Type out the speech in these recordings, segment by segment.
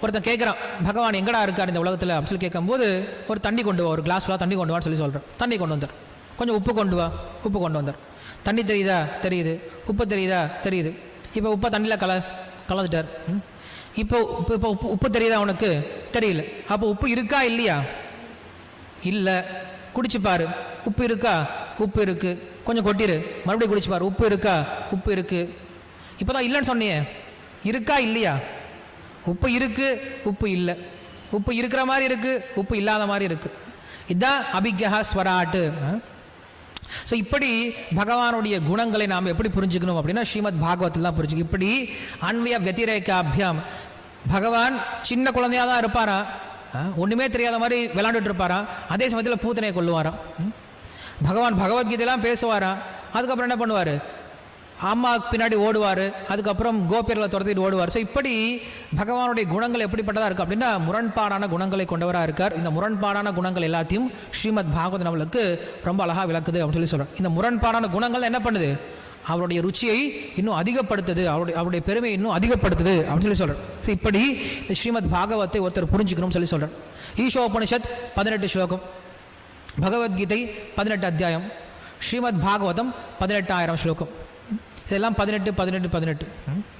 ஒருத்தன் கேட்குறான் பகவான் எங்கடா இருக்கார் இந்த உலகத்தில்? அப்படின்னு சொல்லி கேட்கும்போது ஒரு தண்ணி கொண்டு வா ஒரு கிளாஸ் ஃபுல்லாக தண்ணி கொண்டு வான்னு சொல்லி சொல்கிறேன் தண்ணி கொண்டு வந்தார். கொஞ்சம் உப்பு கொண்டு வா உப்பு கொண்டு வந்தார். தண்ணி தெரியுதா? தெரியுது. உப்பு தெரியுதா? தெரியுது. இப்போ உப்பை தண்ணியில் கல கலந்துட்டார். ம். இப்போ இப்போ இப்போ உப்பு உப்பு தெரியுதா உனக்கு? தெரியல. அப்போ உப்பு இருக்கா இல்லையா? இல்லை. குடிச்சுப்பார் உப்பு இருக்கா? உப்பு இருக்குது கொஞ்சம் கொட்டிரு. மறுபடியும் குடிச்சுப்பார் உப்பு இருக்கா? உப்பு இருக்குது இப்போ தான் இல்லைன்னு சொன்னியே. இருக்கா இல்லையா? உப்பு இருக்குது உப்பு இல்லை. உப்பு இருக்கிற மாதிரி இருக்குது உப்பு இல்லாத மாதிரி இருக்குது இதுதான் அபிக்யா ஸ்வராட்டு. ஸோ இப்படி பகவானுடைய குணங்களை நாம் எப்படி புரிஞ்சுக்கணும் அப்படின்னா ஸ்ரீமத் பாகவத்தில் தான் புரிஞ்சுக்கணும் இப்படி அன்வய வத்திரேகாபியாம் பகவான் சின்ன குழந்தையாக தான் இருப்பாரா? ஒன்றுமே தெரியாத மாதிரி விளாண்டுட்டு இருப்பாராம் அதே சமயத்தில் பூத்தனையை கொள்ளுவாராம் ம்? பகவான் பகவத்கீதையெல்லாம் பேசுவாராம். அதுக்கப்புறம் என்ன பண்ணுவார்? அம்மாவுக்கு பின்னாடி ஓடுவார் அதுக்கப்புறம் கோபியர்களை துரத்திட்டு ஓடுவார். ஸோ இப்படி பகவானுடைய குணங்கள் எப்படிப்பட்டதாக இருக்குது அப்படின்னா முரண்பாடான குணங்களை கொண்டவராக இருக்கார். இந்த முரண்பாடான குணங்கள் எல்லாத்தையும் ஸ்ரீமத் பாகவத் நம்மளுக்கு ரொம்ப அழகாக விளக்குது அப்படின்னு சொல்லி சொல்கிறேன் இந்த முரண்பாடான குணங்கள் என்ன பண்ணுது? அவருடைய ருச்சியை இன்னும் அதிகப்படுத்துது. அவருடைய அவருடைய பெருமையை இன்னும் அதிகப்படுத்துது அப்படின்னு சொல்லி சொல்கிறேன் ஸோ இப்படி இந்த ஸ்ரீமத் பாகவத்தை ஒருத்தர் புரிஞ்சுக்கணும்னு சொல்லி சொல்கிறேன் ஈஷோபனிஷத் பதினெட்டு ஸ்லோகம். பகவத்கீதை பதினெட்டு அத்தியாயம். ஸ்ரீமத் பாகவதம் பதினெட்டாயிரம் ஸ்லோகம். இதெல்லாம் பதினெட்டு பதினெட்டு பதினெட்டு.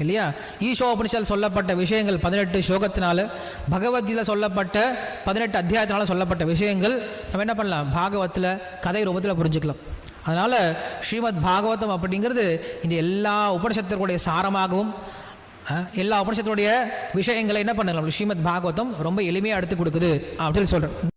இல்லையா? ஈஷோ உபனிஷத்தில் சொல்லப்பட்ட விஷயங்கள் பதினெட்டு ஸ்லோகத்தினால பகவத்கீதை சொல்லப்பட்ட பதினெட்டு அத்தியாயத்தினால சொல்லப்பட்ட விஷயங்கள் நம்ம என்ன பண்ணலாம்? பாகவத்தில் கதை ரூபத்தில் புரிஞ்சுக்கலாம். அதனால் ஸ்ரீமத் பாகவதம் அப்படிங்கிறது இந்த எல்லா உபனிஷத்திற்குடைய சாரமாகவும் எல்லா உபனிஷத்துடைய விஷயங்களை என்ன பண்ணலாம்? ஸ்ரீமத் பாகவதம் ரொம்ப எளிமையாக எடுத்து கொடுக்குது அப்படின்னு சொல்கிறேன்